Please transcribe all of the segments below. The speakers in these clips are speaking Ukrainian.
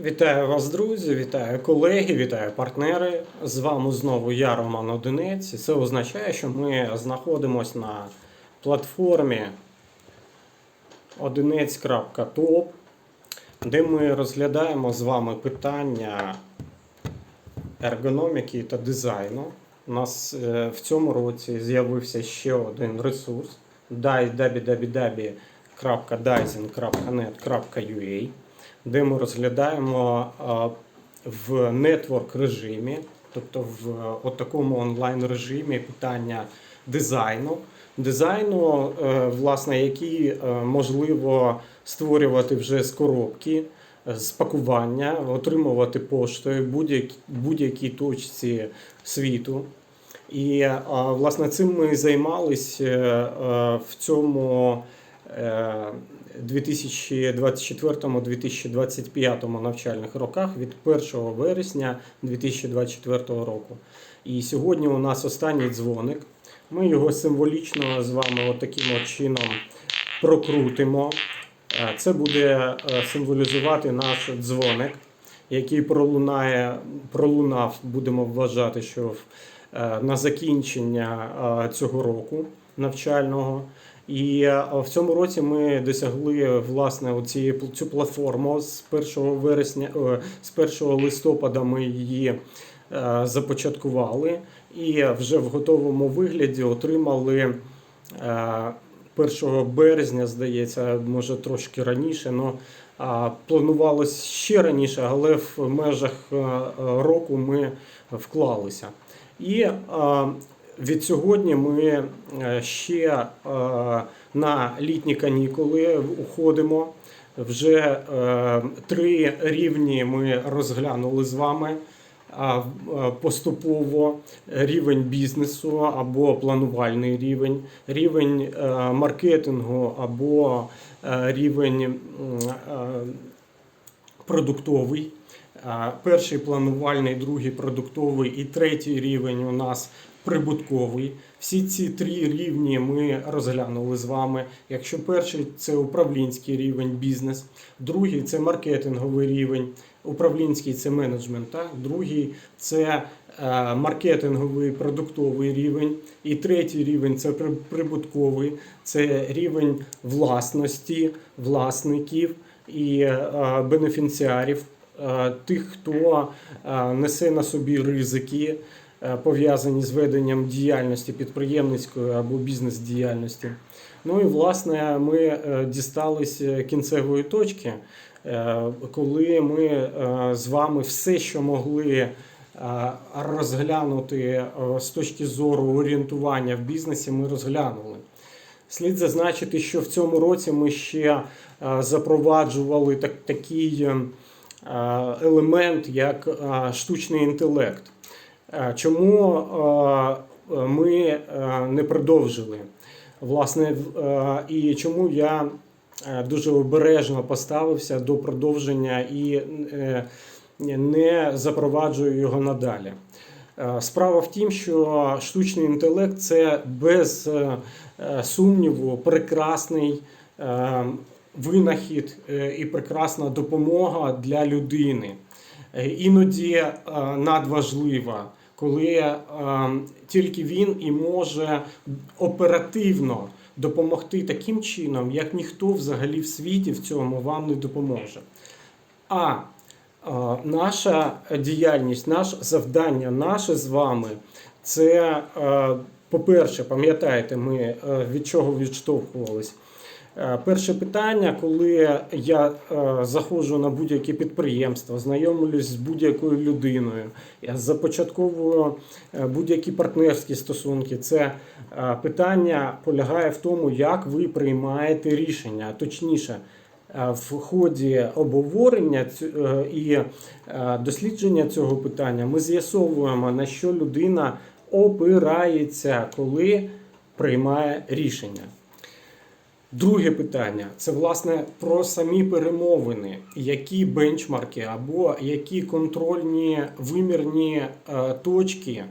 Вітаю вас, друзі, вітаю колеги, вітаю партнери. З вами знову я, Роман Одинець. Це означає, що ми знаходимося на платформі одинець.топ, де ми розглядаємо з вами питання ергономіки та дизайну. У нас е, в цьому році з'явився ще один ресурс www.dizing.net.ua де ми розглядаємо в нетворк режимі, тобто в е, такому онлайн режимі питання дизайну. Дизайну, е, власне, який е, можливо створювати вже з коробки, з пакування, отримувати поштою будь-якій точці світу. І власне цим ми займались е, в цьому 2024-2025 навчальних роках від 1 вересня 2024 року. І сьогодні у нас останній дзвоник. Ми його символічно з вами таким чином прокрутимо. Е, Це буде е, символізувати наш дзвоник, який пролунає, пролунав, будемо вважати, що е, на закінчення цього року навчального. І е, в цьому році ми досягли власне пл- цю платформу з 1 вересня, е, з 1 листопада ми її е, започаткували і вже в готовому вигляді отримали е, 1 березня, здається, може трошки раніше. но а, планувалось ще раніше, але в межах року ми вклалися. І від сьогодні ми е, ще е, на літні канікули уходимо. Вже е, три рівні ми розглянули з вами. Поступово рівень бізнесу або планувальний рівень, рівень маркетингу або рівень продуктовий. Перший планувальний, другий продуктовий і третій рівень у нас прибутковий. Всі ці три рівні ми розглянули з вами. Якщо перший це управлінський рівень бізнес, другий це маркетинговий рівень, управлінський це менеджмент, так? другий це е, маркетинговий продуктовий рівень, і третій рівень це при- прибутковий, це рівень власності, власників і е, бенефіціарів, е, тих, хто несе на собі ризики, пов'язані з веденням діяльності підприємницької або бізнес-діяльності. Ну і власне ми е, дістались е, кінцевої точки, е, коли ми е, з вами все, що могли е, розглянути е, з точки зору орієнтування в бізнесі, ми розглянули. Слід зазначити, що в цьому році ми ще е, запроваджували так, такий е, е, елемент, як е, штучний інтелект. Е, Чому е, ми е, не продовжили? Власне, і чому я дуже обережно поставився до продовження і не запроваджую його надалі. Справа в тім, що штучний інтелект це без сумніву прекрасний винахід і прекрасна допомога для людини. Іноді надважлива, коли е, тільки він і може оперативно допомогти таким чином, як ніхто взагалі в світі в цьому вам не допоможе. А е, наша діяльність, наше завдання, наше з вами це, е, по-перше, пам'ятаєте, ми від чого відштовхувались. Е, Перше питання, коли я е, заходжу на будь-яке підприємство, знайомлюсь з будь-якою людиною, я започатковую е, будь-які партнерські стосунки, це питання полягає в тому, як ви приймаєте рішення, точніше. В ході обговорення і дослідження цього питання ми з'ясовуємо, на що людина опирається, коли приймає рішення. Друге питання це власне про самі перемовини, які бенчмарки або які контрольні вимірні е, точки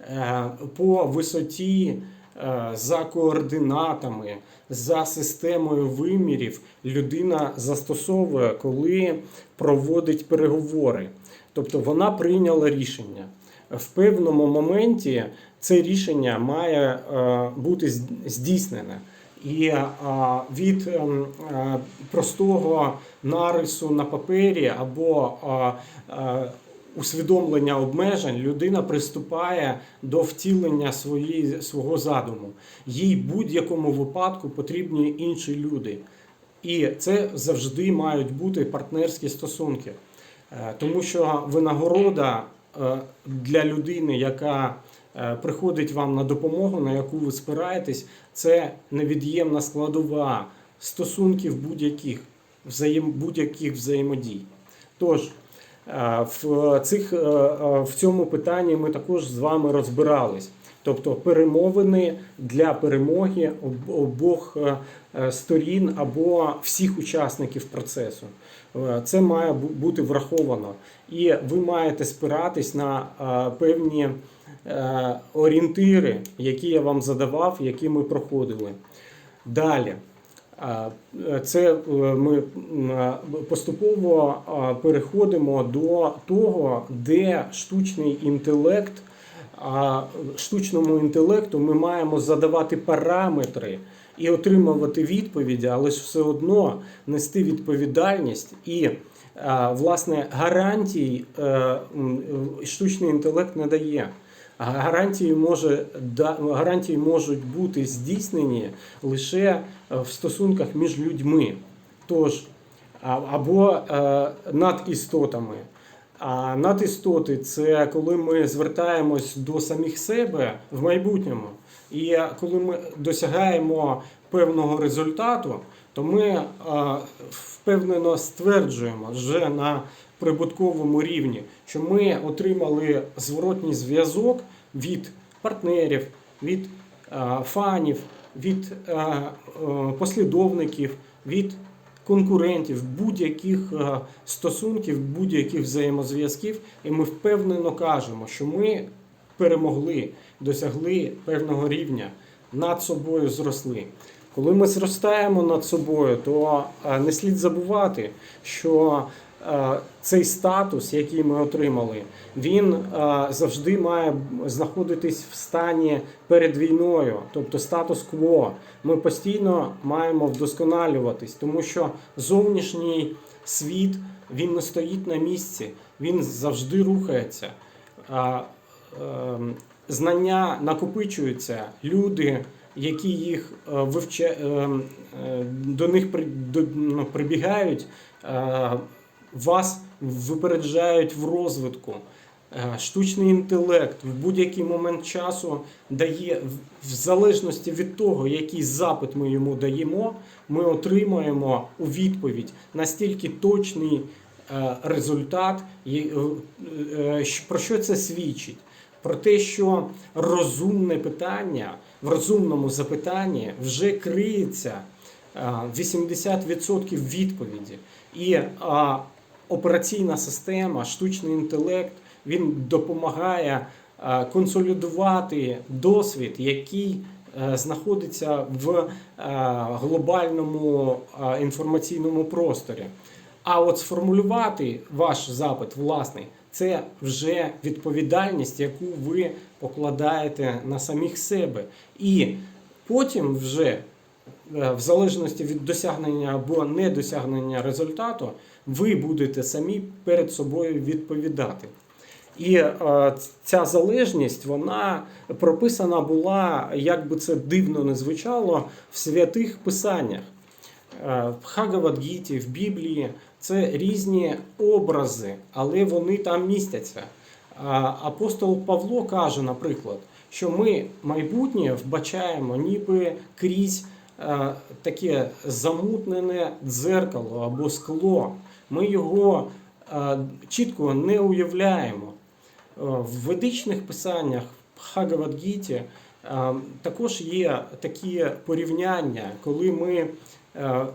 е, по висоті е, за координатами, за системою вимірів людина застосовує, коли проводить переговори. Тобто вона прийняла рішення. В певному моменті це рішення має бути здійснене. І е, від ем, е, простого нарису на папері або е, е, усвідомлення обмежень людина приступає до втілення своєї, свого задуму. Їй в будь-якому випадку потрібні інші люди. І це завжди мають бути партнерські стосунки. Е, Тому що винагорода е, для людини, яка е, приходить вам на допомогу, на яку ви спираєтесь, це невід'ємна складова стосунків будь-яких взаєм, будь-яких взаємодій. Тож, е, в, цих, е, е, в цьому питанні ми також з вами розбирались. Тобто перемовини для перемоги обох е, е, сторін або всіх учасників процесу. Е, Це має бути враховано. І ви маєте спиратись на е, певні е, орієнтири, які я вам задавав, які ми проходили. Далі. Е, Це е, ми е, поступово переходимо до того, де штучний інтелект, штучному інтелекту ми маємо задавати параметри і отримувати відповіді, але ж все одно нести відповідальність і власне гарантій е, е, штучний інтелект не дає. Гарантії, може, да- гарантії можуть бути здійснені лише е, в стосунках між людьми, тож або е, над істотами. А надістоти це коли ми звертаємось до самих себе в майбутньому. І коли ми досягаємо певного результату, то ми е, впевнено стверджуємо вже на прибутковому рівні, що ми отримали зворотній зв'язок від партнерів, від е, фанів, від е, е, послідовників, від конкурентів, будь-яких стосунків, будь-яких взаємозв'язків, і ми впевнено кажемо, що ми перемогли, досягли певного рівня, над собою зросли. Коли ми зростаємо над собою, то не слід забувати, що цей статус, який ми отримали, він е, завжди має знаходитись в стані перед війною, тобто статус-кво. Ми постійно маємо вдосконалюватись, тому що зовнішній світ він не стоїть на місці, він завжди рухається. Ем, Знання накопичуються, люди, які їх е, вивча... ем, е, до них ну, прибігають, е, вас випереджають в розвитку. Е, Штучний інтелект в будь-який момент часу дає, в- залежності від того, який запит ми йому даємо, ми отримаємо у відповідь настільки точний е, результат, е, про що це свідчить? Про те, що розумне питання в розумному запитанні вже криється е, 80% відповіді. І операційна система, штучний інтелект, він допомагає е, консолідувати досвід, який е, знаходиться в е, глобальному інформаційному просторі. А от сформулювати ваш запит власний це вже відповідальність, яку ви покладаєте на самих себе. І потім вже в залежності від досягнення або недосягнення результату, ви будете самі перед собою відповідати. І е, ця залежність вона прописана була, як би це дивно не звучало, в святих писаннях. Е, В Хагавадгіті, в Біблії це різні образи, але вони там містяться. Апостол Павло каже, наприклад, що ми майбутнє вбачаємо ніби крізь е, таке замутнене дзеркало або скло. Ми його е, чітко не уявляємо. Е, В ведичних писаннях в Хагавадгіті е, також є такі порівняння, коли ми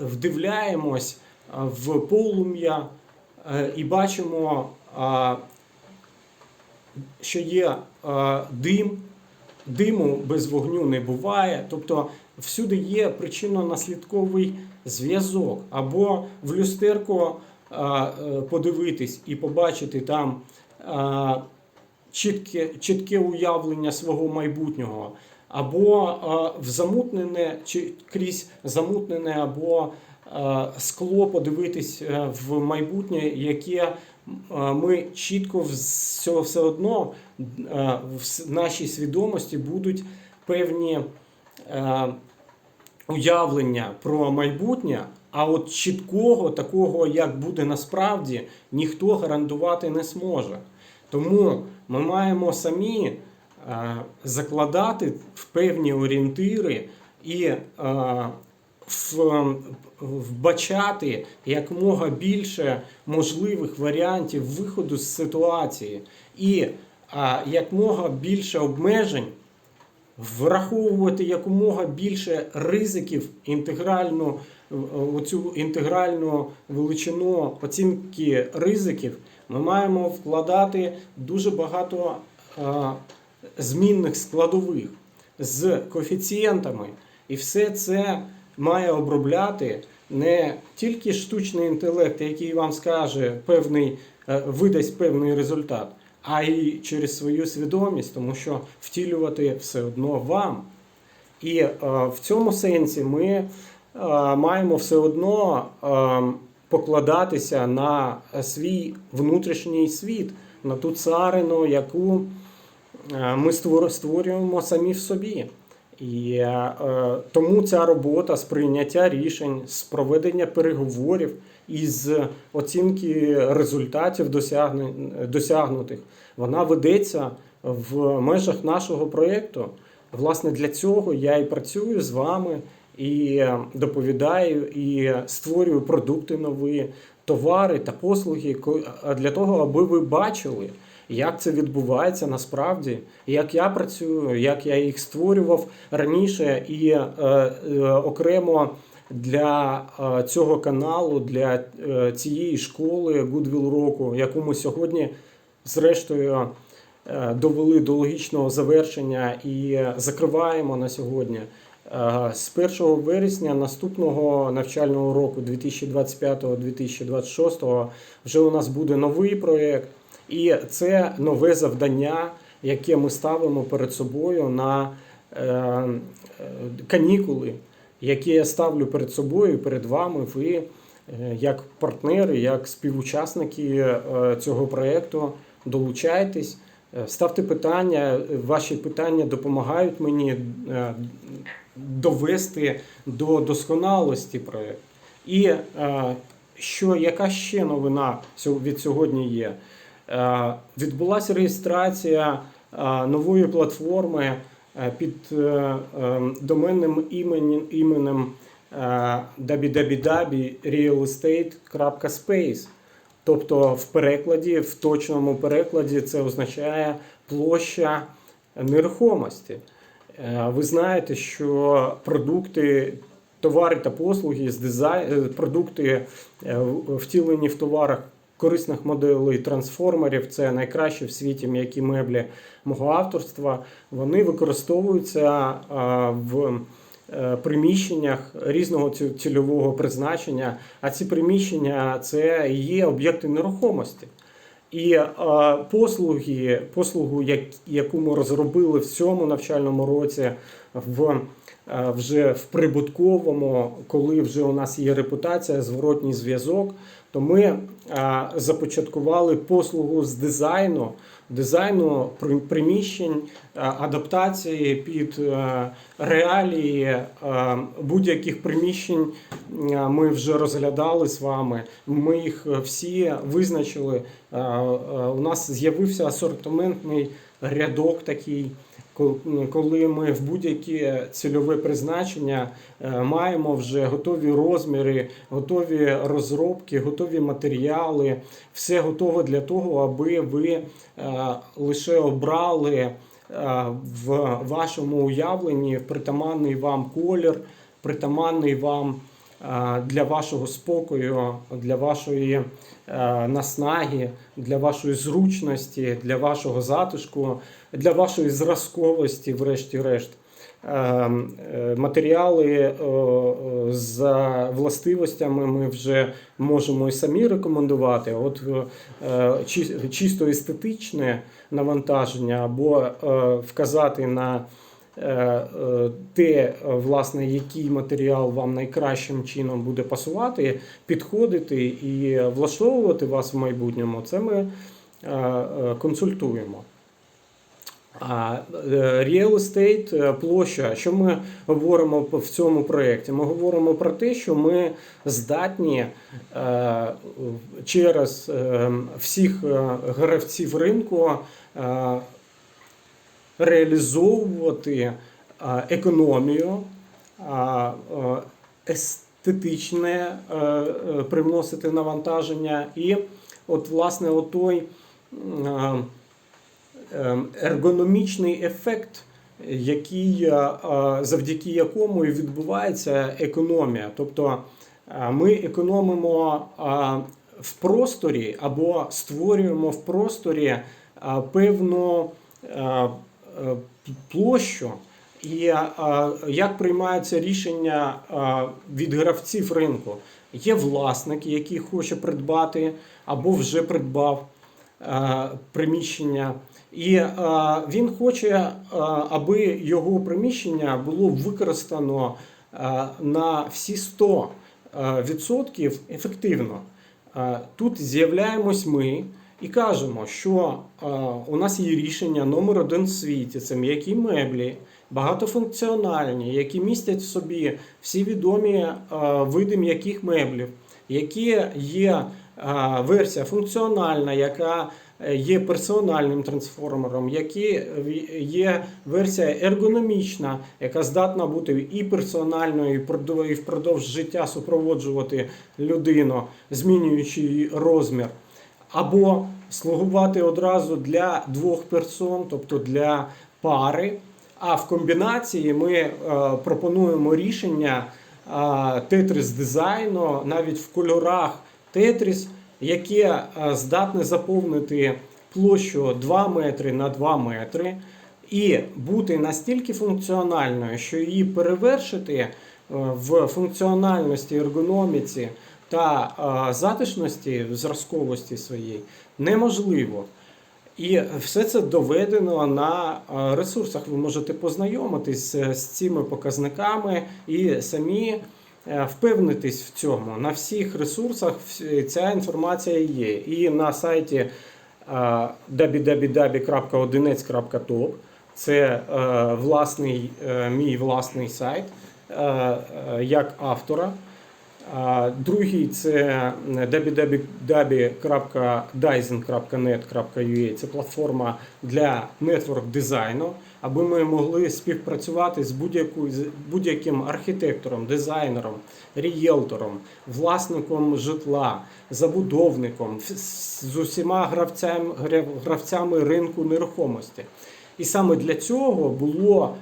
вдивляємось в полум'я і бачимо, що є дим, диму без вогню не буває. Тобто всюди є причинно-наслідковий зв'язок. Або в люстерку подивитись і побачити там чітке, чітке уявлення свого майбутнього, або в замутнене чи крізь замутнене, або скло подивитись е, в майбутнє, яке ми чітко все одно в нашій свідомості будуть певні. е, уявлення про майбутнє, а от чіткого такого, як буде насправді, ніхто гарантувати не зможе. Тому ми маємо самі е, закладати в певні орієнтири і е, вбачати якомога більше можливих варіантів виходу з ситуації і е, якомога більше обмежень враховувати якомога більше ризиків інтегральну оцю інтегральну величину оцінки ризиків, ми маємо вкладати дуже багато е, змінних складових з коефіцієнтами, і все це має обробляти не тільки штучний інтелект, який вам скаже певний, е, видасть певний результат, а й через свою свідомість, тому що втілювати все одно вам. І е, в цьому сенсі ми маємо все одно е, покладатися на свій внутрішній світ, на ту царину, яку е, ми створюємо самі в собі. І е, е, тому ця робота з прийняття рішень, з проведення переговорів і з оцінки результатів досягнутих, вона ведеться в межах нашого проєкту. Власне, для цього я і працюю з вами, і е, доповідаю, і створюю продукти нові, товари та послуги для того, аби ви бачили, як це відбувається насправді, як я працюю, як я їх створював раніше і е, е, окремо для е, цього каналу, для е, цієї школи Goodwill року, яку ми сьогодні, зрештою, довели до логічного завершення і закриваємо на сьогодні. З 1 вересня наступного навчального року 2025-2026 вже у нас буде новий проєкт, і це нове завдання, яке ми ставимо перед собою на е, е, канікули, яке я ставлю перед собою, перед вами. Ви е, як партнери, як співучасники цього проєкту, долучайтесь. Ставте питання, ваші питання допомагають мені довести до досконалості проєкт. І е, що яка ще новина від сьогодні є? Е, Відбулася реєстрація е, нової платформи під е, е, доменним іменем, www.realestate.space. Тобто в перекладі, в точному перекладі це означає площа нерухомості. Е, Ви знаєте, що продукти, товари та послуги з дизайн, е, продукти е, втілені в товарах корисних моделей трансформерів, це найкращі в світі м'які меблі мого авторства. Вони використовуються в приміщеннях різного ці- цільового призначення, а ці приміщення це є об'єкти нерухомості. І е, послуги, послугу, як, яку ми розробили в цьому навчальному році, в, вже в прибутковому, коли вже у нас є репутація, зворотній зв'язок, то ми е, започаткували послугу з дизайну, дизайну приміщень, е, адаптації під е, реалії е, будь-яких приміщень. е, Ми вже розглядали з вами. Ми їх е, всі визначили. Е, е, У нас з'явився асортиментний рядок такий. Ко- Коли ми в будь-яке цільове призначення е, маємо вже готові розміри, готові розробки, готові матеріали, все готове для того, аби ви е, лише обрали е, в вашому уявленні притаманний вам колір, притаманний вам для вашого спокою, для вашої наснаги, для вашої зручності, для вашого затишку, для вашої зразковості, врешті-решт. Е, е, Матеріали е, е, за властивостями ми вже можемо і самі рекомендувати. От чисто естетичне навантаження або вказати на те, власне, який матеріал вам найкращим чином буде пасувати, підходити і влаштовувати вас в майбутньому, це ми консультуємо. Е, real estate, е, площа, що ми говоримо в цьому проєкті? Ми говоримо про те, що ми здатні е, через всіх гравців ринку реалізовувати економію, естетичне привносити навантаження, і от власне отой е, ергономічний ефект, який, е, е, завдяки якому і відбувається економія. Тобто е, ми економимо в просторі або створюємо в просторі певну площу. І як приймаються рішення від гравців ринку? Є власник, який хоче придбати або вже придбав приміщення, і е, він хоче, е, аби його приміщення було використано е, на всі 100% е, ефективно. Е, Тут з'являємось ми і кажемо, що е, у нас є рішення номер один в світі це м'які меблі, багатофункціональні, які містять в собі всі відомі е, види м'яких меблів, які є е, версія функціональна, яка е, є персональним трансформером, які є версія ергономічна, яка здатна бути і персональною, і впродовж життя супроводжувати людину, змінюючи її розмір або слугувати одразу для двох персон, тобто для пари. А в комбінації ми е, пропонуємо рішення тетріс дизайну навіть в кольорах тетріс, яке е, здатне заповнити площу 2 метри на 2 метри і бути настільки функціональною, що її перевершити е, в функціональності, ергономіці та е, затишності, зразковості своєї неможливо. І все це доведено на ресурсах. Ви можете познайомитись з цими показниками і самі впевнитись в цьому. На всіх ресурсах ця інформація є. І на сайті е, це е, власний, е, мій власний сайт е, е, як автора. Другий це www.dyson.net.ua. Це платформа для нетворк дизайну, аби ми могли співпрацювати з будь-яким архітектором, дизайнером, рієлтором, власником житла, забудовником, з усіма гравцями, гравцями ринку нерухомості. І саме для цього було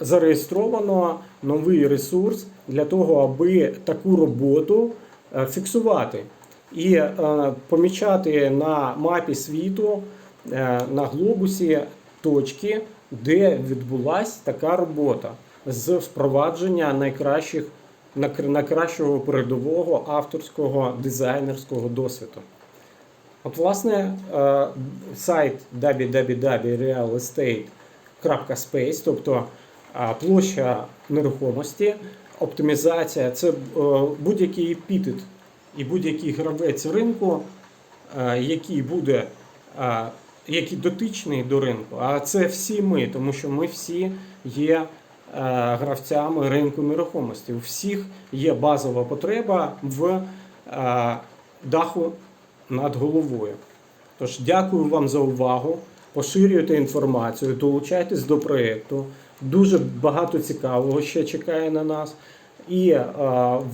зареєстровано новий ресурс для того, аби таку роботу е, фіксувати і е, помічати на мапі світу, е, на глобусі точки, де відбулася така робота з впровадження найкращих найкращого передового авторського дизайнерського досвіду. От, власне, е, www.realestate.space, тобто площа нерухомості, оптимізація це е, будь-який епітет і будь-який гравець ринку, е, який буде який дотичний до ринку. А це всі ми, тому що ми всі є е, гравцями ринку нерухомості. У всіх є базова потреба в даху над головою. Тож дякую вам за увагу. Поширюйте інформацію, долучайтесь до проєкту. Дуже багато цікавого ще чекає на нас. І е,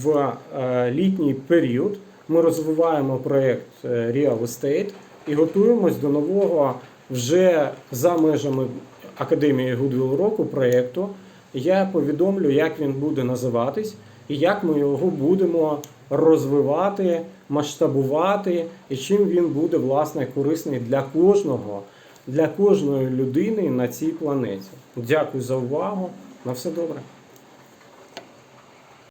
в е, літній період ми розвиваємо проєкт е, Real Estate і готуємось до нового вже за межами Академії Goodwill року проєкту. Я повідомлю, як він буде називатись. і як ми його будемо розвивати, масштабувати, і чим він буде власне корисний для кожного, для кожної людини на цій планеті. Дякую за увагу. На все добре.